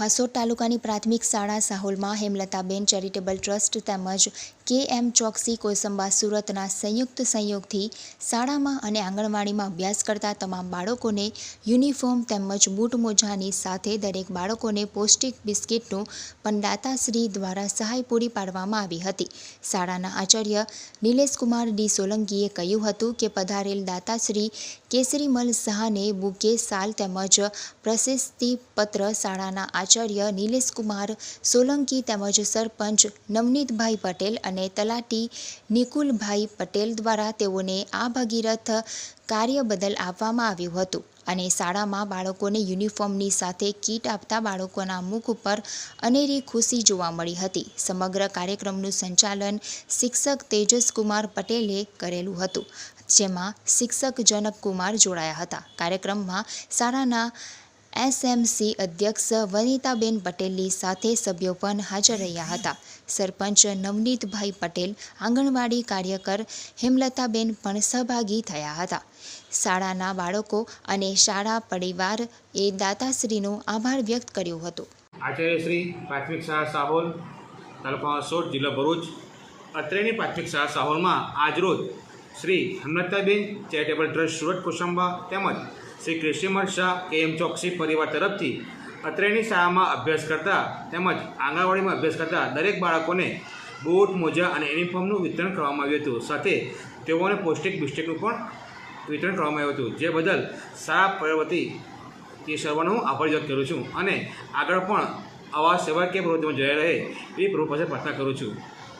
હાસોદ તાલુકાની પ્રાથમિક શાળા સાહોલમાં હેમલતાબેન ચેરિટેબલ ટ્રસ્ટ તેમજ કે એમ ચોકસી કોસંબા સુરતના સંયુક્ત સંયોગથી શાળામાં અને આંગણવાડીમાં અભ્યાસ કરતા તમામ બાળકોને યુનિફોર્મ તેમજ બૂટ મોજાની સાથે દરેક બાળકોને પૌષ્ટિક બિસ્કિટનું પણ દાતાશ્રી દ્વારા સહાય પૂરી પાડવામાં આવી હતી. શાળાના આચાર્ય નિલેશકુમાર ડી સોલંકીએ કહ્યું હતું કે પધારેલ દાતાશ્રી કેસરીમલ શાહને બુકે, સાલ તેમજ પ્રશસ્તિ પત્ર શાળાના આચાર્ય નિલેશકુમાર સોલંકી તેમજ સરપંચ નવનીતભાઈ પટેલ અને તલાટી નિકુલભાઈ પટેલ દ્વારા તેઓને આ ભગીરથ કાર્ય બદલ આપવામાં આવ્યું હતું અને શાળામાં બાળકોને યુનિફોર્મની સાથે કીટ આપતા બાળકોના મુખ ઉપર અનેરી ખુશી જોવા મળી હતી. સમગ્ર કાર્યક્રમનું સંચાલન શિક્ષક તેજસકુમાર પટેલે કરેલું હતું, જેમાં શિક્ષક જનકકુમાર જોડાયા હતા. કાર્યક્રમમાં શાળાના એસએમસી અધ્યક્ષ વનિતાબેન પટેલની સાથે સભ્યો પણ હાજર રહ્યા હતા. સરપંચ નવનીતભાઈ પટેલ, આંગણવાડી કાર્યકર હેમલતાબેન પણ સહભાગી થયા હતા. શાળાના બાળકો અને શાળા પરિવાર એ દાતાશ્રીનો આભાર વ્યક્ત કર્યો હતો. આચાર્યશ્રી પ્રાથમિક શાળા સાહોલ તાલુકા સોટ જિલ્લો ભરૂચ. અત્રેની પ્રાથમિક શાળા સાહોલમાં આજરોજ શ્રી હેમલતાબેન ચેરિટેબલ ટ્રસ્ટ સુરત કુસુંબા તેમજ શ્રી કૃષ્ણમલ શાહ કે એમ ચોકસી પરિવાર તરફથી અત્રેની શાળામાં અભ્યાસ કરતા તેમજ આંગણવાડીમાં અભ્યાસ કરતા દરેક બાળકોને બૂટ, મોજા અને યુનિફોર્મનું વિતરણ કરવામાં આવ્યું હતું. સાથે તેઓને પૌષ્ટિક બિસ્ટેકનું પણ વિતરણ કરવામાં આવ્યું હતું. જે બદલ શાળા પરિવાર વતી તે સર્વનો હું આભાર વ્યક્ત કરું છું અને આગળ પણ આવા સેવાકીય પ્રવૃત્તિમાં જોડાઈ રહે એ પ્રભુ પાસે પ્રાર્થના કરું છું.